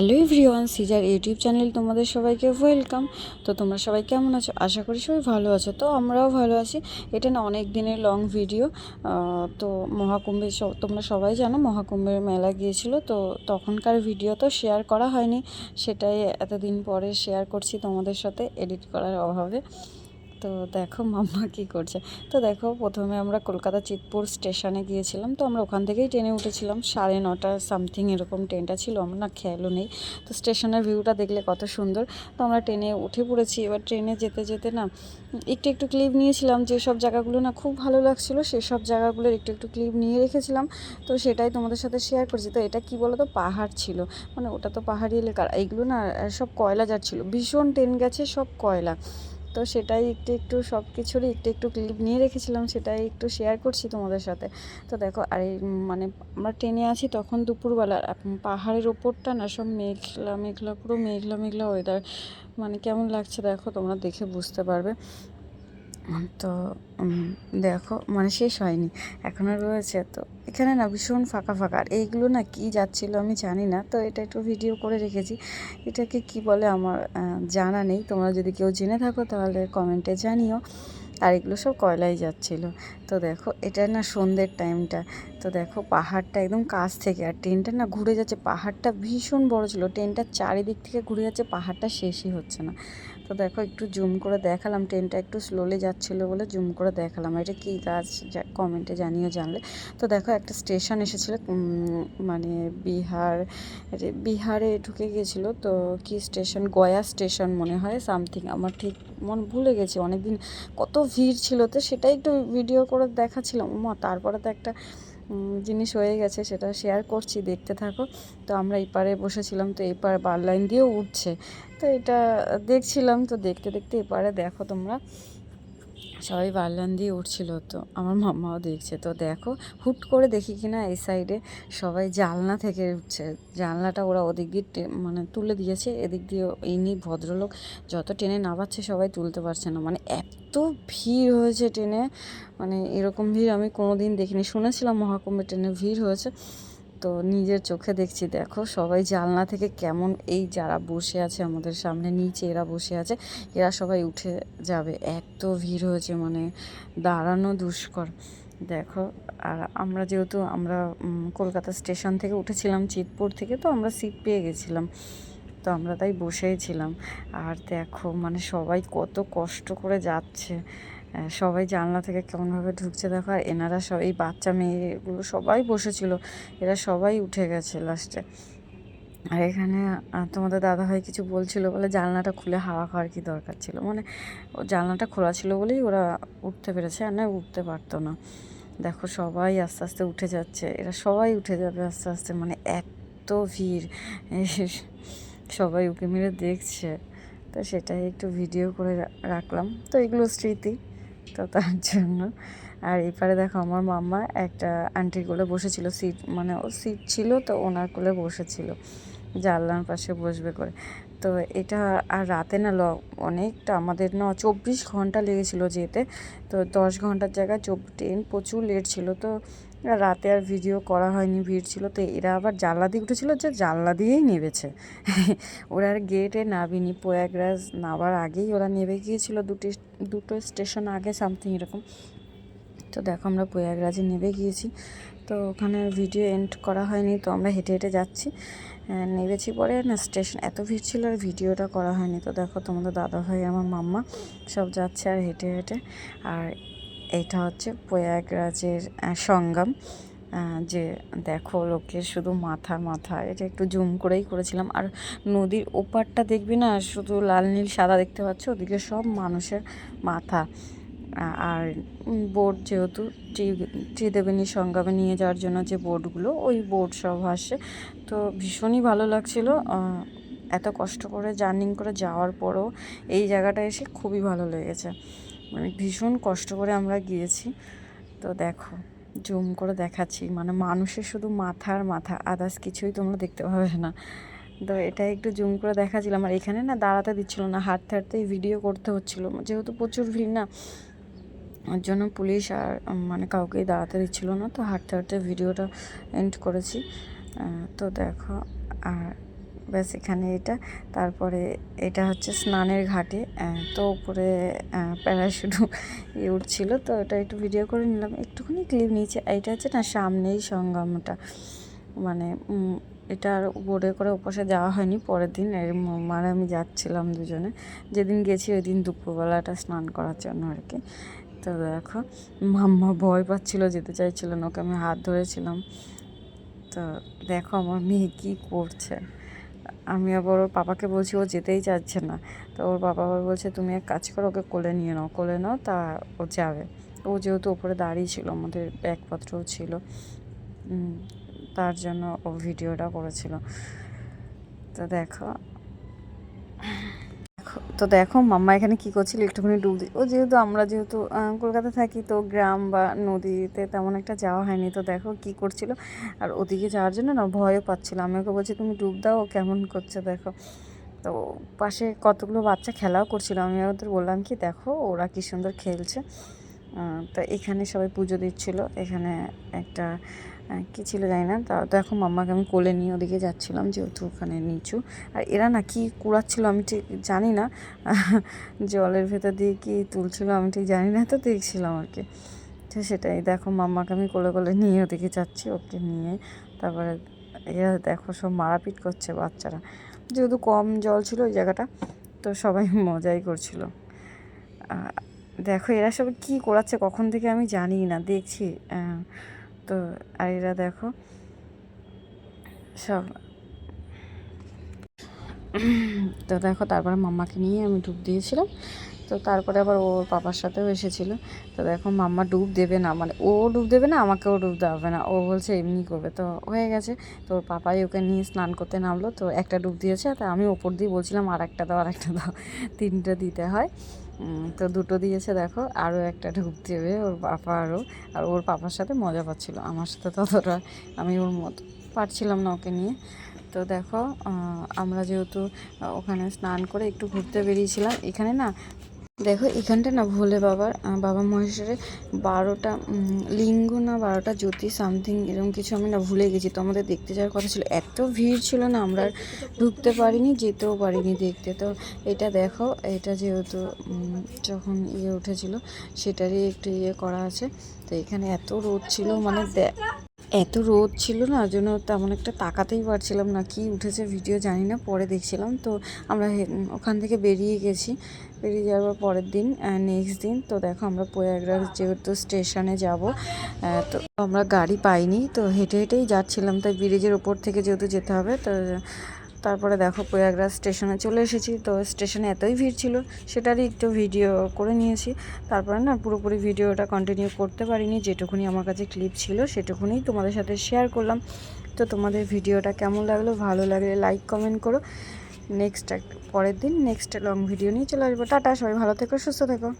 Hello everyone, Caesar YouTube channel তোমাদের সবাইকে welcome. তো তোমরা সবাই কেমন আছো? আশা করি সবাই ভালো আছো। তো আমরাও ভালো আছি। এটা না অনেক দিনের লং ভিডিও তো মহাকুম্ভে তোমরা সবাই জানো মহাকুম্ভের মেলা গিয়েছিল, তো তখনকার ভিডিও তো শেয়ার করা হয়নি। সেটাই এতদিন পরে শেয়ার করছি তোমাদের সাথে এডিট করার অভাবে। তো দেখো মাম্মা কী করছে। তো দেখো প্রথমে আমরা কলকাতা চিতপুর স্টেশনে গিয়েছিলাম। তো আমরা ওখান থেকেই ট্রেনে উঠেছিলাম। সাড়ে নটা সামথিং এরকম ট্রেনটা ছিল, আমার না খেয়ালও নেই। তো স্টেশনের ভিউটা দেখলে কত সুন্দর। তো আমরা ট্রেনে উঠে পড়েছি। এবার ট্রেনে যেতে যেতে না একটু একটু ক্লিপ নিয়েছিলাম যেসব জায়গাগুলো না খুব ভালো লাগছিল সেসব জায়গাগুলোর একটু একটু ক্লিপ নিয়ে রেখেছিলাম। তো সেটাই তোমাদের সাথে শেয়ার করছি। তো এটা কি বলো তো পাহাড় ছিল। মানে ওটা তো পাহাড়ি এলাকা। এইগুলো না সব কয়লা যাচ্ছিল ভীষণ ট্রেন গেছে সব কয়লা। তো সেটাই একটু একটু সব কিছুরই একটু একটু ক্লিপ নিয়ে রেখেছিলাম, সেটাই একটু শেয়ার করছি তোমাদের সাথে। তো দেখো, আর মানে আমরা ট্রেনে আছি তখন দুপুরবেলা পাহাড়ের ওপরটা না সব মেঘলা মেঘলা, পুরো মেঘলা মেঘলা ওয়েদার মানে কেমন লাগছে দেখো, তোমরা দেখে বুঝতে পারবে। তো দেখো মানে শেষ হয়নি এখনও রয়েছে, তো এখানে না ভীষণ ফাঁকা ফাঁকা, আর এইগুলো না কি যাচ্ছিল আমি জানি না, তো এটা একটু ভিডিও করে রেখেছি, এটাকে কি বলে আমার জানা নেই, তোমরা যদি কেউ জেনে থাকো তাহলে কমেন্টে জানিও, আর এগুলো সব কয়লাই যাচ্ছিল, তো দেখো, এটা না সন্ধ্যের টাইমটা তো দেখো পাহাড়টা একদম কাছ থেকে, আর ট্রেনটা না ঘুরে যাচ্ছে, পাহাড়টা ভীষণ বড় ছিল, ট্রেনটা চারিদিক থেকে ঘুরে যাচ্ছে, পাহাড়টা শেষই হচ্ছে না তো দেখো একটু জুম করে দেখালাম। ট্রেনটা একটু স্লোলি যাচ্ছিল বলে জুম করে দেখালাম। এটা কী গাছ? কমেন্টে জানিয়ে জানলে। তো দেখো একটা স্টেশন এসেছিল মানে বিহার বিহারে ঢুকে গিয়েছিল তো কি স্টেশন গয়া স্টেশন মনে হয় সামথিং আমার ঠিক মন ভুলে গেছি। অনেকদিন কত ভিড় ছিল তো সেটাই একটু ভিডিও করে দেখাচ্ছিলাম। মা তারপরে তো একটা উম, জিনিস হয়ে গেছে, সেটা শেয়ার করছি, দেখতে থাকো। তো আমরা এপারে বসেছিলাম, তো এপার বার লাইন দিয়েও উঠছে। তো এটা দেখছিলাম, তো দেখতে দেখতে এপারে দেখো তোমরা। সবাই বারলান দিয়ে উঠছিল তো, আমার মাম্মাও দেখছে। তো দেখো, হুট করে দেখি কিনা এই সাইডে সবাই জানলা থেকে উঠছে। জানলাটা ওরা ওদিক দিয়ে মানে তুলে দিয়েছে, এদিক দিয়ে ইনি ভদ্রলোক যত টেনে নামাচ্ছে সবাই তুলতে পারছে না। মানে এত ভিড় হয়েছে ট্রেনে মানে এরকম ভিড় আমি কোনো দিন দেখিনি। শুনেছিলাম মহাকুম্ভে ট্রেনে ভিড় হয়েছে। তো নিজের চোখে দেখছি, দেখো সবাই জানলা থেকে কেমন এই যারা বসে আছে আমাদের সামনে, নিচে এরা বসে আছে, এরা সবাই উঠে যাবে। এত ভিড় হয়েছে মানে দাঁড়ানো দুষ্কর। দেখো, আর আমরা যেহেতু আমরা কলকাতা স্টেশন থেকে উঠেছিলাম, চিতপুর থেকে, তো আমরা সিট পেয়ে গেছিলাম। তো আমরা তাই বসেই ছিলাম। আর দেখো মানে সবাই কত কষ্ট করে যাচ্ছে। সবাই জানলা থেকে কেমনভাবে ঢুকছে দেখো, আর এনারা সব এই বাচ্চা মেয়েগুলো সবাই বসেছিল, এরা সবাই উঠে গেছে লাস্টে আর এখানে তোমাদের দাদাভাই কিছু বলছিল বলে জানলাটা খুলে হাওয়া খাওয়ার কি দরকার ছিল? মানে ও জানলাটা খোলা ছিল বলেই ওরা উঠতে পেরেছে, আর না, উঠতে পারতো না। দেখো, সবাই আস্তে আস্তে উঠে যাচ্ছে, এরা সবাই উঠে যাবে আস্তে আস্তে মানে এত ভিড়। সবাই উঁকি মেরে দেখছে। তো সেটাই একটু ভিডিও করে রাখলাম। তো এগুলো স্মৃতি। তো তার জন্য। আর এপারে দেখো আমার মাম্মা একটা আন্টির কোলে বসেছিল সিট মানে ও সিট ছিল তো ওনার কোলে বসেছিল, জানলার পাশে বসবে করে। তো এটা আর রাতে না ল, অনেকটা আমাদের না চব্বিশ ঘণ্টা লেগেছিলো যেতে, তো দশ ঘণ্টার জায়গায় চব ট্রেন প্রচুর লেট ছিল তো রাতে আর ভিডিও করা হয়নি, ভিড় ছিল, তো এরা আবার জানলা দিয়ে উঠেছিল যে জানলা দিয়েই নেবেছে। ওরা আর গেটে নাবিনি প্রয়াগরাজ নাবার আগেই ওরা নেবে গিয়েছিল, দুটি, দুটো স্টেশন আগে সামথিং এরকম। তো দেখো আমরা প্রয়াগরাজে নেবে গিয়েছি, তো ওখানে ভিডিও এন্ড করা হয়নি, তো আমরা হেঁটে হেঁটে যাচ্ছি। নেমেছি পরে না স্টেশন এত ভিড় ছিল আর ভিডিওটা করা হয়নি। তো দেখো তোমাদের দাদা ভাই আমার মাম্মা সব যাচ্ছে আর হেঁটে হেঁটে। আর এইটা হচ্ছে প্রয়াগরাজের সঙ্গম। যে দেখো লোকের শুধু মাথা মাথা, এটা একটু জুম করেই করেছিলাম। আর নদীর ওপারটা দেখবি না, শুধু লাল, নীল, সাদা দেখতে পাচ্ছ, ওদিকে সব মানুষের মাথা। আর বোট যেহেতু ত্রি- ত্রিদেবিনী সঙ্গমে নিয়ে যাওয়ার জন্য যে বোটগুলো, ওই বোট সব আসে। তো ভীষণই ভালো লাগছিল। এত কষ্ট করে জার্নিং করে যাওয়ার পরও এই জায়গাটা এসে খুবই ভালো লেগেছে। মানে ভীষণ কষ্ট করে আমরা গিয়েছি। তো দেখো, জুম করে দেখাচ্ছি। মানে মানুষের শুধু মাথার মাথা আদার্স কিছুই তোমরা দেখতে পাবে না। তো এটা একটু জুম করে দেখাচ্ছিলাম। আর এখানে না দাঁড়াতে দিচ্ছিল না, হাঁটতে হাঁটতেই ভিডিও করতে হচ্ছিল। যেহেতু প্রচুর ভিড় না, ওর জন্য পুলিশ আর মানে কাউকেই দাঁড়াতে দিচ্ছিল না। তো হাঁটতে হাঁটতে ভিডিওটা এন্ড করেছি। তো দেখো, আর ব্যাস এখানে এটা। তারপরে এটা হচ্ছে স্নানের ঘাটে তো উপরে প্যারাশুট ইয়ে উঠছিল। তো এটা একটু ভিডিও করে নিলাম। একটুখানি ক্লিপ নিয়েছে এটা হচ্ছে না সামনেই সঙ্গমটা। মানে উম, এটা আর বোর্ডে করে ওপাশে যাওয়া হয়নি। পরের দিন এর মার আমি যাচ্ছিলাম দুজনে। যেদিন গেছি ওই দিন দুপুরবেলাটা স্নান করার জন্য আর কি। তো দেখো মাম্মা ভয় পাচ্ছিল যেতে চাইছিল না। ওকে আমি হাত ধরেছিলাম। তো দেখো আমার মেয়ে কী করছে। আমি আবার ওর বাবাকে বলছি, ও যেতেই চাচ্ছে না। তো ওর বাবা আবার বলছে, তুমি এক কাজ করো, ওকে কোলে নিয়ে নাও। কোলে নাও, তা ও যাবে। ও যেহেতু ওপরে দাঁড়িয়ে ছিল, আমাদের ব্যাগপত্রও ছিল তার জন্য ও ভিডিওটা করেছিল। তো দেখো দেখো- তো দেখো, মাম্মা এখানে কি করছিল? একটুখানি ডুব দি ও যেহেতু আমরা যেহেতু কলকাতা থাকি, তো গ্রাম বা নদীতে তেমন একটা যাওয়া হয়নি। তো দেখো কি করছিল। আর ওদিকে যাওয়ার জন্য না ভয়ও পাচ্ছিল। আমি ওকে বলছি, তুমি ডুব দাও কেমন করছে দেখো। তো পাশে কতগুলো বাচ্চা খেলাও করছিল। আমি ওদের বললাম কি, দেখো, ওরা কি সুন্দর খেলছে। তো এখানে সবাই পুজো দিচ্ছিল। এখানে একটা কি ছিল জানি না। তা দেখো মাম্মাকে আমি কোলে নিয়ে ওদিকে যাচ্ছিলাম, যেহেতু ওখানে নিচু। আর এরা না কি কুড়াচ্ছিল আমি ঠিক জানি না। জলের ভেতর দিয়ে কি তুলছিল আমি ঠিক জানি না, তো দেখছিলাম আর কি। তো সেটাই, দেখো মাম্মাকে আমি কোলে কোলে নিয়ে ওদিকে যাচ্ছি, ওকে নিয়ে। তারপরে এরা দেখো সব মারাপিট করছে বাচ্চারা। যেহেতু কম জল ছিল ওই জায়গাটা, তো সবাই মজাই করছিল। দেখো এরা সব কি করাচ্ছে কখন থেকে আমি জানি না, দেখছি। তো আর দেখো সব তো দেখো, তারপরে মাম্মাকে নিয়ে আমি ডুব দিয়েছিলাম। তো তারপরে আবার ওর পাপার সাথেও এসেছিল। তো দেখো, মাম্মা ডুব দেবে না মানে ও ডুব দেবে না, আমাকেও ডুব দেওয়াবে না। ও বলছে, এমনি করবে। তো হয়ে গেছে। তো ওর পাপাই ওকে নিয়ে স্নান করতে নামলো। তো একটা ডুব দিয়েছে তো আমি ওপর দিয়ে বলছিলাম আর একটা দাও আর একটা দাও। তিনটে দিতে হয়। তো দুটো দিয়েছে, দেখো, আরও একটা ডুব দেবে ওর পাপা আরও। আর ওর পাপার সাথে মজা পাচ্ছিলো, আমার সাথে ততটা আমি ওর মতো পারছিলাম না ওকে নিয়ে। তো দেখো আমরা যেহেতু ওখানে স্নান করে একটু ঘুরতে বেরিয়েছিলাম। এখানে না, দেখো, এখানটা না ভোলে বাবার বাবা মহেশ্বরের বারোটা লিঙ্গ না বারোটা জ্যোতি সামথিং এরকম কিছু আমি না ভুলে গেছি। তো আমাদের দেখতে যাওয়ার কথা ছিল। এত ভিড় ছিল না, আমরা ঢুকতে পারিনি, যেতেও পারিনি দেখতে। তো এটা দেখো, এটা যেহেতু যখন ইয়ে উঠেছিল, সেটারই একটু ইয়ে করা আছে। তো এখানে এত রোদ ছিল মানে এত রোদ ছিল না জন্য তেমন একটা তাকাতেই পারছিলাম না। কি উঠেছে ভিডিও জানি না, পরে দেখছিলাম। তো আমরা ওখান থেকে বেরিয়ে গেছি। বেরিয়ে যাওয়ার পরের দিন নেক্সট দিন, তো দেখো আমরা প্রয়াগরাজ যেহেতু স্টেশনে যাব তো আমরা গাড়ি পাইনি, তো হেঁটে হেঁটেই যাচ্ছিলাম। তাই ব্রিজের ওপর থেকে যেহেতু যেতে হবে, তো তারপরে দেখো প্রয়াগরাজ স্টেশনে চলে এসেছি। তো স্টেশনে এতই ভিড় ছিল, সেটারই একটু ভিডিও করে নিয়েছি। তারপরে না পুরোপুরি ভিডিওটা কন্টিনিউ করতে পারিনি, যেটুকুনি আমার কাছে ক্লিপ ছিল সেটুকুনি তোমাদের সাথে শেয়ার করলাম। তো তোমাদের ভিডিওটা কেমন লাগল, ভালো লাগলে লাইক কমেন্ট করো। নেক্সট পরের দিন নেক্সট লং ভিডিও নিয়ে চলে আসব। টাটা, সবাই ভালো থেকো, সুস্থ থেকো।